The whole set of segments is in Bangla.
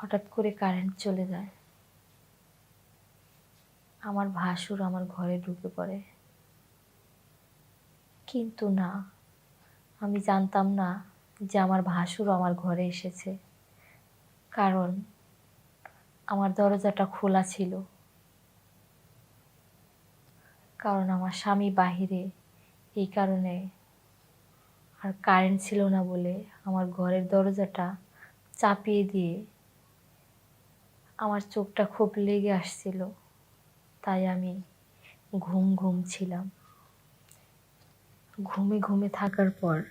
হঠাৎ করে কারেন্ট চলে যায়। আমার ভাসুর আমার ঘরে ঢুকে পড়ে। কিন্তু না, আমি জানতাম না যে আমার ভাসুর আমার ঘরে এসেছে। কারণ আমার দরজাটা খোলা ছিল। কারণ আমার স্বামী বাহিরে এই কারণে আর কারেন্ট ছিল না বলে আমার ঘরের দরজাটা চাপিয়ে দিয়ে আমার চোখটা খুব লেগে আসছিল। তাই আমি ঘুম ঘুম ছিলাম। ঘুমে ঘুমে থাকার পর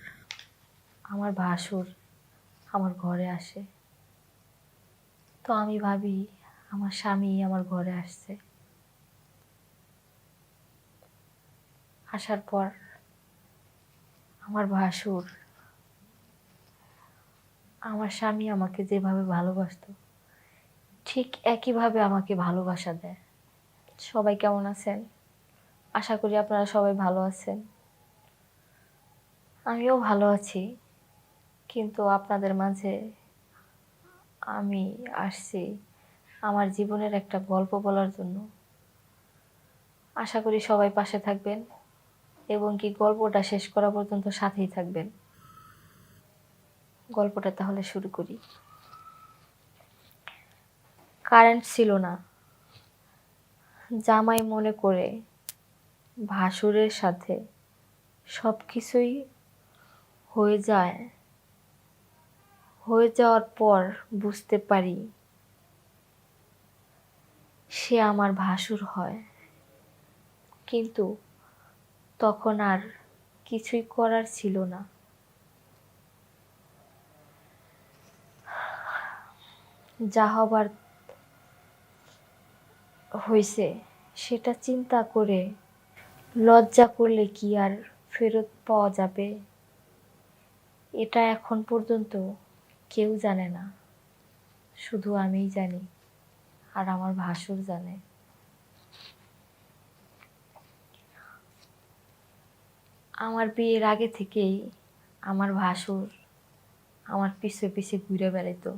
আমার ভাসুর আমার ঘরে আসে। তো আমি ভাবি, আমার স্বামী আমার ঘরে আসছে। আসার পর আমার ভাসুর, আমার স্বামী আমাকে যেভাবে ভালোবাসতো ঠিক একইভাবে আমাকে ভালোবাসা দেয়। সবাই কেমন আছেন? আশা করি আপনারা সবাই ভালো আছেন। আমিও ভালো আছি, কিন্তু আপনাদের মাঝে আমি আসছি আমার জীবনের একটা গল্প বলার জন্য। আশা করি সবাই পাশে থাকবেন এবং কি গল্পটা শেষ করা পর্যন্ত সাথেই থাকবেন। গল্পটা তাহলে শুরু করি। কারেন্ট ছিল না। জামাই মনে করে, ভাসুরের সাথে সব কিছুই হয়ে যায়। হয়ে যাওয়ার পর বুঝতে পারি সে আমার ভাসুর হয়। কিন্তু তখন আর কিছুই করার ছিল না। যা হবার হয়েছে সেটা চিন্তা করে লজ্জা করলে কি আর ফেরত পাওয়া যাবে? এটা এখন পর্যন্ত কেউ জানে না। শুধু আমিই জানি, আর আমার ভাসুর জানে। আমার বিয়ের আগে থেকেই আমার ভাসুর আমার পিছে পিছে ঘুরে বেড়াতো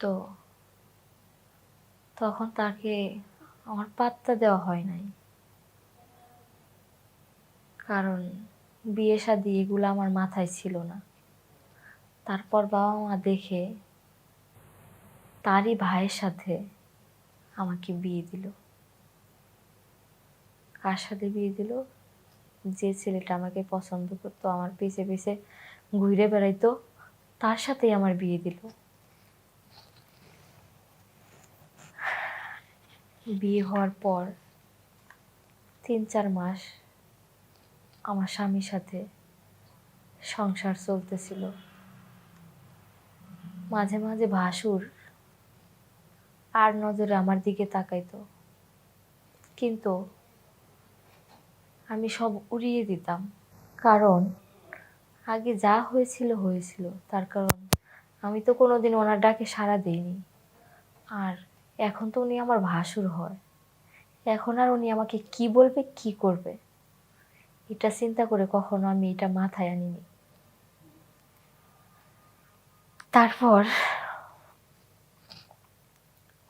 তো তখন তাকে আমার পাত্তা দেওয়া হয় নাই। কারণ বিয়ে শাদি এগুলো আমার মাথায় ছিল না। তারপর বাবা মা দেখে তারই ভাইয়ের সাথে আমাকে বিয়ে দিল। কার সাথে বিয়ে দিল? যে ছেলেটা আমাকে পছন্দ করতো, আমার পিছে পিছে ঘুরে বেড়াইতো, তার সাথেই আমার বিয়ে দিল। বিয়ে হওয়ার পর তিন চার মাস আমার স্বামীর সাথে সংসার চলতেছিল। মাঝে মাঝে ভাসুর আর নজরে আমার দিকে তাকাইতো। কিন্তু আমি সব উড়িয়ে দিতাম। কারণ আগে যা হয়েছিল হয়েছিল। তার কারণ আমি তো কোনোদিন ওনার ডাকে সাড়া দিইনি। আর এখন তো উনি আমার ভাসুর হয়। এখন আর উনি আমাকে কি বলবে, কি করবে? এটা চিন্তা করে কখনো আমি এটা মাথায় আনিনি। তারপর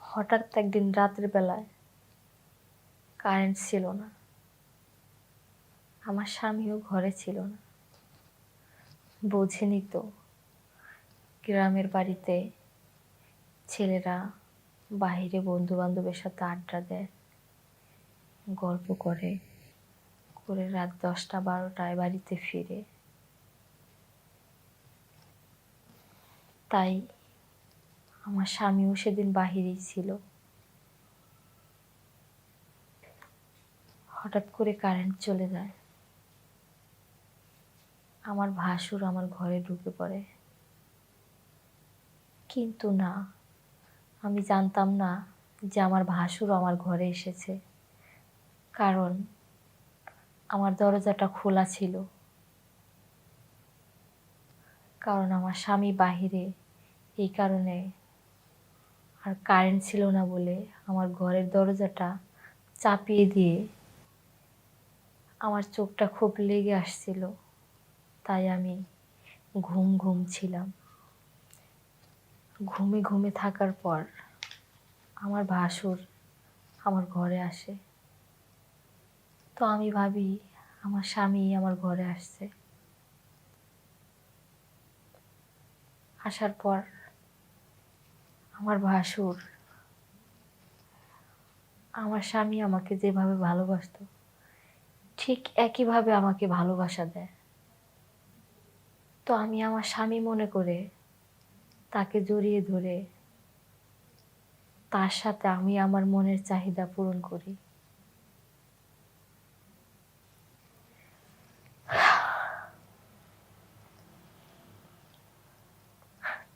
হঠাৎ একদিন রাতের বেলায় কারেন্ট ছিল না। আমার স্বামীও ঘরে ছিল না। বোঝেনি তো, গ্রামের বাড়িতে ছেলেরা বাইরে বন্ধু বান্ধবের সাথে আড্ডা দেয়, গল্প করে করে রাত দশটা, বারোটায় বাড়িতে ফিরে। তাই আমার স্বামীও সেদিন বাহিরেই ছিল। হঠাৎ করে কারেন্ট চলে যায়। আমার ভাসুর আমার ঘরে ঢুকে পড়ে। কিন্তু না আমি জানতাম না যে আমার ভাসুর আমার ঘরে এসেছে। কারণ আমার দরজাটা খোলা ছিল। কারণ আমার স্বামী বাহিরে এই কারণে আর কারেন্ট ছিল না বলে আমার ঘরের দরজাটা চাপিয়ে দিয়ে আমার চোখটা খুব লেগে আসছিল। তাই আমি ঘুম ঘুম ছিলাম। ঘুমে ঘুমে থাকার পর আমার ভাসুর আমার ঘরে আসে। তো আমি ভাবি, আমার স্বামী আমার ঘরে আসছে। আসার পর আমার ভাসুর আমার স্বামী আমাকে যেভাবে ভালোবাসতো, ঠিক একইভাবে আমাকে ভালোবাসা দেয়। তো আমি আমার স্বামী মনে করে তাকে জড়িয়ে ধরে তার সাথে আমি আমার মনের চাহিদা পূরণ করি।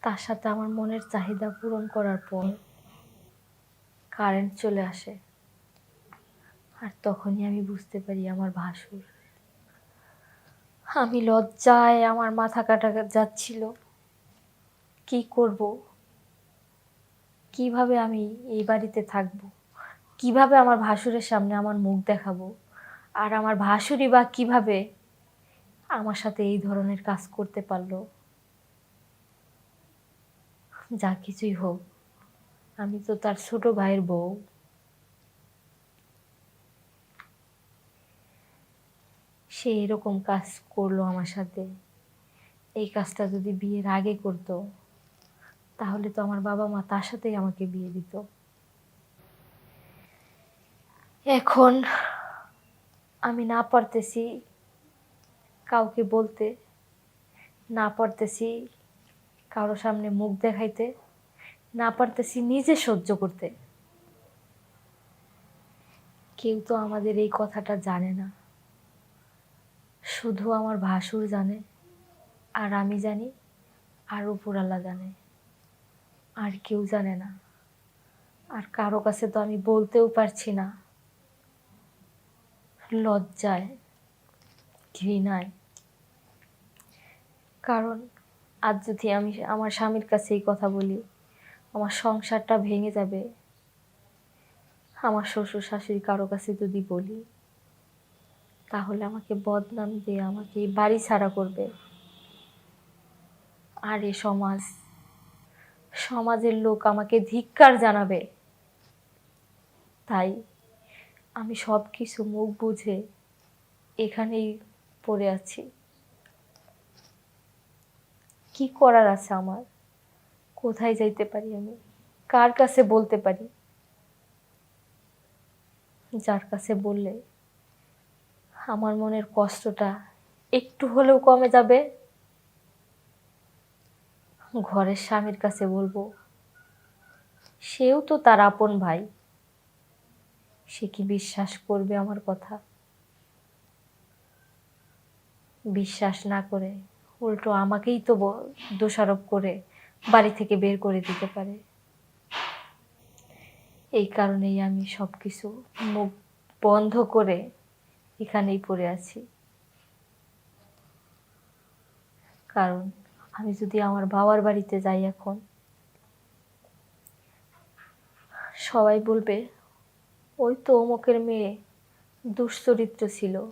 তার সাথে আমার মনের চাহিদা পূরণ করার পর কারেন্ট চলে আসে। আর তখনই আমি বুঝতে পারি আমার ভাসুর। আমি লজ্জায় আমার মাথা কাটা যাচ্ছিল। কি করব? কীভাবে আমি এই বাড়িতে থাকব? কীভাবে আমার ভাসুরের সামনে আমার মুখ দেখাবো? আর আমার ভাসুরই বা কীভাবে আমার সাথে এই ধরনের কাজ করতে পারল? যা কিছুই হোক, আমি তো তার ছোট ভাইয়ের বউ। সে এরকম কাজ করল আমার সাথে। এই কাজটা যদি বিয়ের আগে করতো তাহলে তো আমার বাবা মা তার সাথেই আমাকে বিয়ে দিত। এখন আমি না পারতেছি কাউকে বলতে, না পারতেছি কারও সামনে মুখ দেখাইতে, না পারতেছি নিজে সহ্য করতে। কেউ তো আমাদের এই কথাটা জানে না। শুধু আমার ভাসুর জানে, আর আমি জানি, আর উপরাল্লা জানে। আর কেউ জানে না। আর কারও কাছে তো আমি বলতেও পারছি না। লজ্জায়, ঘৃণায়। কারণ আজ যদি আমি আমার স্বামীর কাছে এই কথা বলি, আমার সংসারটা ভেঙে যাবে। আমার শ্বশুর শাশুড়ি কারও কাছে যদি বলি, তাহলে আমাকে বদনাম দিয়ে আমাকে বাড়ি ছাড়া করবে। আর এ সমাজ সমাজের লোক আমাকে ধিক্কার জানাবে। তাই আমি সব কিছু মুখ বুঝে এখানেই পড়ে আছি। কি করার আছে আমার? কোথায় যাইতে পারি আমি? কার কাছে বলতে পারি? যার কাছে বললে আমার মনের কষ্টটা একটু হলেও কমে যাবে। ঘরের স্বামীর কাছে বলব, সেও তো তার আপন ভাই। সে কি বিশ্বাস করবে আমার কথা? বিশ্বাস না করে উল্টো আমাকেই তো দোষারোপ করে বাড়ি থেকে বের করে দিতে পারে। এই কারণেই আমি সব কিছু মুখ বন্ধ করে এখানেই পড়ে আছি। কারণ আমি যদি আমার বাবার বাড়িতে যাই এখন, সবাই বলবে, ওই তো অমুকের মেয়ে, দুশ্চরিত্র ছিল।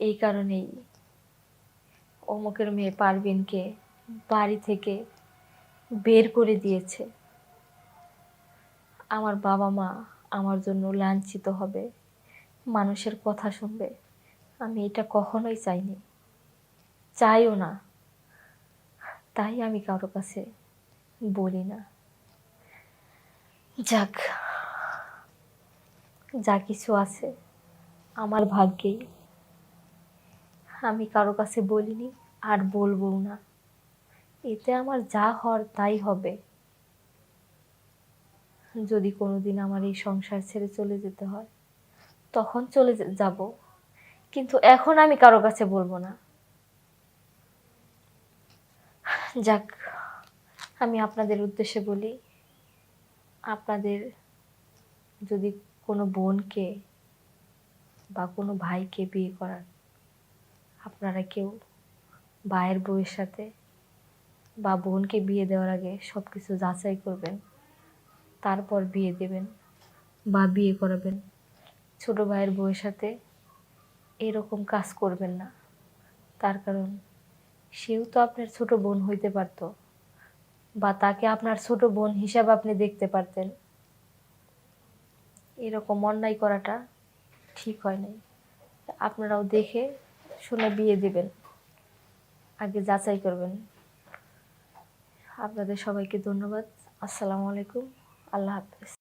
এই কারণেই অমুকের মেয়ে পারভিনকে বাড়ি থেকে বের করে দিয়েছে। আমার বাবা মা আমার জন্য লাঞ্ছিত হবে। মানুষের কথা শুনবে। আমি এটা কখনোই চাইনি। চাইও না। তাই আমি কারও কাছে বলি না। যাক, যা কিছু আছে, আমার ভাগ্যেই। আমি কারও কাছে বলিনি, আর বলব না। এতে আমার যা হওয়ার তাই হবে। যদি কোনোদিন আমার এই সংসার ছেড়ে চলে যেতে হয়, তখন চলে যাব। কিন্তু এখন আমি কারও কাছে বলব না। যাক, আমি আপনাদের উদ্দেশ্যে বলি, আপনাদের যদি কোনো বোনকে বা কোনো ভাইকে বিয়ে করার, আপনারা কেউ ভাইয়ের বউয়ের সাথে বা বোনকে বিয়ে দেওয়ার আগে সব কিছু যাচাই করবেন, তারপর বিয়ে দেবেন বা বিয়ে করাবেন। ছোট ভাইয়ের বউয়ের সাথে এরকম কাজ করবেন না। তার কারণ সেও তো আপনার ছোট বোন হইতে পারতো বা তাকে আপনার ছোট বোন হিসাবে আপনি দেখতে পারতেন। এরকম অন্যায় করাটা ঠিক হয় নাই। আপনারাও দেখে শুনে বিয়ে দিবেন। আগে যাচাই করবেন। আপনাদের সবাইকে ধন্যবাদ। আসসালামু আলাইকুম। আল্লাহ হাফেজ।